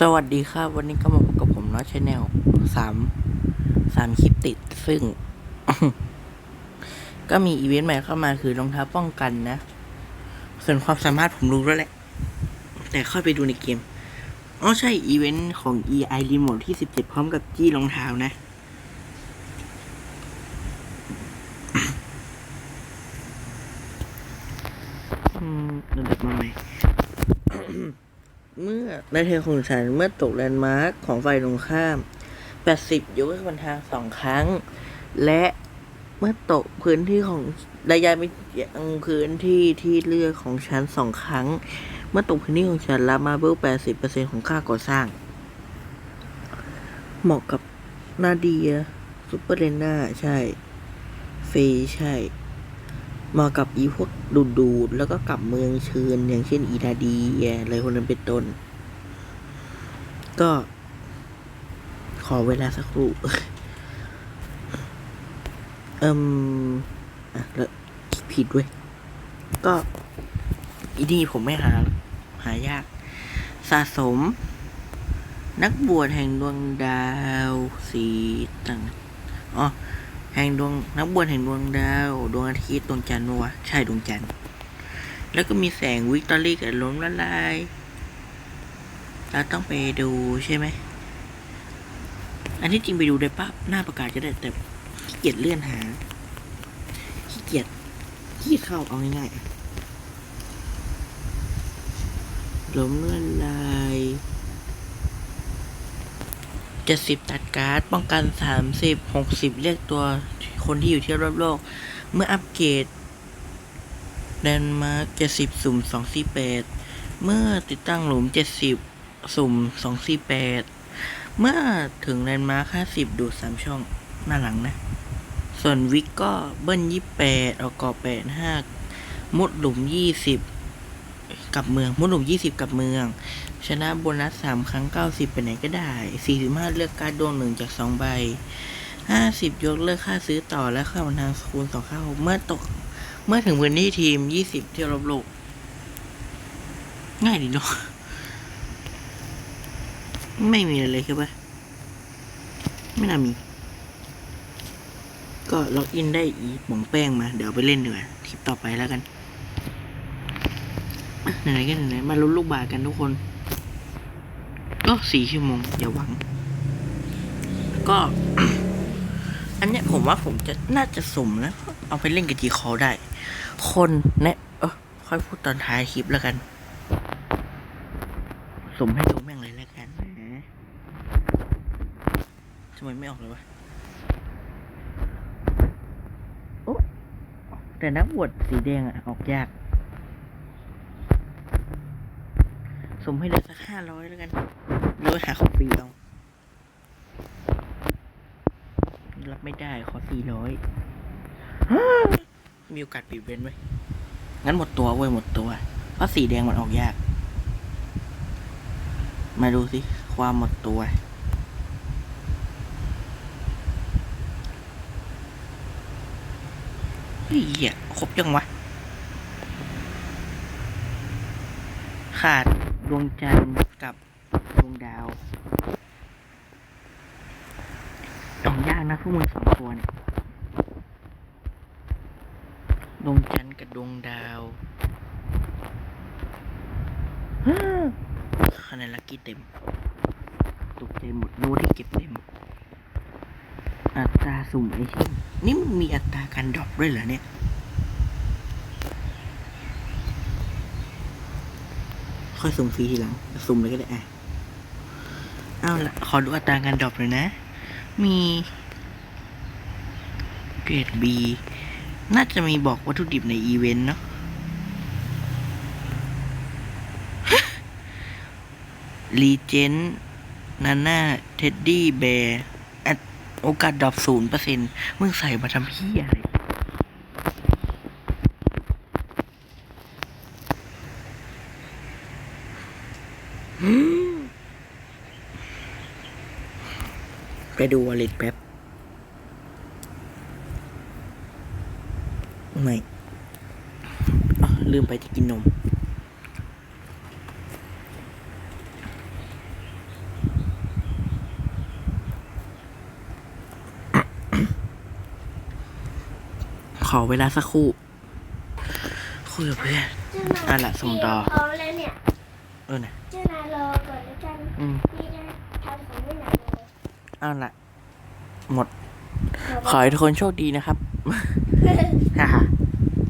สวัสดีครับวันนี้ก็มาพบกับผมน้อยชแนลสามสามคลิปติด ซึ่ง ก็มีอีเวนต์ใหม่เข้ามาคือรองเท้าป้องกันนะ ส่วนความสามารถผมรู้แล้วแหละ แต่ค่อยไปดูในเกมอ๋อใช่อีเวนต์ของ EI Remote ที่ 17 พร้อมกับจี้รองเท้านะ อืมระดับมาใหม่ เมื่อในเทของฉันเมื่อตกแลนด์มาร์คของฝ่ายตรงข้าม 80 ยกเลิกบนทางสองครั้ง และเมื่อตกพื้นที่ของระยะไม่ยังพื้นที่ที่เลือกของฉันสองครั้ง เมื่อตกพื้นที่ของฉันรับมาเบิล80%ของค่าก่อสร้าง เหมาะกับนาเดียซูเปอร์เลน่าใช่เฟย์ใช่ มากับอีพวกดูดดูดแล้วก็กลับเมืองเชิญอย่างเช่นอีดาดีอะไรคนนั้นเป็นต้น ก็ ขอเวลาสักครู่เอิมอะแล้วผิดเว้ยก็อีนี่ผมไม่หา หายาก สะสม นักบวชแห่งดวงดาวสีต่างอ๋อ แห่งดวงนักบวชแห่งดวงดาว ดวงอาทิตย์ดวงจันทร์วะใช่ดวงจันทร์ แล้วก็มีแสงวิกตอรี่กับล้มละลายเราต้องไปดูใช่ไหม อันที่จริงไปดูได้ปั๊บหน้าประกาศจะได้แต่ขี้เกียจเลื่อนหาขี้เกียจขี้เข้าเอาง่ายๆล้มละลาย เจ็ดสิบตัดการ์ด ป้องกันสามสิบหกสิบเรียกตัวคนที่อยู่ที่รอบโลก เมื่ออัปเกรดแดนมาร์กเจ็ดสิบสุ่มสองสี่แปดเมื่อติดตั้งหลุมเจ็ดสิบสุ่มสองสี่แปดเมื่อถึงแลนด์มาร์คห้าสิบดูดสามช่องหน้าหลังนะ ส่วนวิกก็เบิ้ลยี่แปดออกกอแปดห้ามุดหลุมยี่สิบกับเมือง มุดหลุมยี่สิบกับเมือง ชนะโบนัสสามครั้งเก้าสิบไปไหนก็ได้สี่สิบห้าเลือกการดดวงหนึ่งจากสองใบห้าสิบยกเลิกค่าซื้อต่อและค่าบันทางคูณสองค่าเมื่อตก เมื่อถึงพื้นที่ทีมยี่สิบที่รอบโลกง่ายดีเนาะไม่มีอะไรเลยใช่ปะไม่น่ามี ก็ล็อกอินได้อีหมองแป้งมา เดี๋ยวไปเล่นดีกว่าคลิปต่อไปแล้วกันไหนๆก็ไหนๆมาลุ้นลูกบาศก์กันทุกคน ก็สี่ชั่วโมง อย่าหวัง ก็ อันเนี้ยผมว่าผมจะน่าจะสมนะ เอาไปเล่นกับจีคอได้ คนแนะเออค่อยพูดตอนท้ายคลิปแล้วกันสมให้ดูแม่งเลยแล้วกันนะทำไมไม่ออกเลยวะโอ้แต่นักบวชสีแดงอะออกยาก สมให้เลยสักห้าร้อยแล้วกันแล้วไปหาของฟรีเอารับไม่ได้ขอสี่ร้อยมีโอกาสปิดเว้นไว้งั้นหมดตัวเว้ยหมดตัว เพราะสีแดงมันออกยาก มาดูสิ ความหมดตัว เฮ้ยครบยังวะ ขาด ดวงจันทร์กับดวงดาวออกยากนะพวกมึงสองตัวเนี่ยดวงจันทร์กับดวงดาวคะแนนลักกี้เต็มตกใจหมดโน้ตที่เก็บเต็ม อัตราสุ่มไอเทมนี่มันมีอัตราการดรอปด้วยเหรอเนี่ย ค่อยสุ่มฟรีทีหลังสุ่มเลยก็ได้อะเอาละขอดูอัตราการดรอปเลยนะ มีเกรด B น่าจะมีบอกวัตถุดิบในอีเวนต์เนาะรีเจนนาน่าเท็ดดี้แบร์โอกาสดรอปศูนย์เปอร์เซ็นต์มึงใส่มาทำพี่อะไร ไปดูวอลิตแป๊บ ไม่ลืมไปจะกินนม ขอเวลาสักครู่ คุยกับเพื่อนอะละสมดต่อเขาแล้วเนี่ย เออนะ เจ้านายรอก่อนแล้วกันอืมพี่จะทำของไม่หนักเลยเอาละหมด ขอให้ทุกคนโชคดีนะครับ ฮ่าฮ่า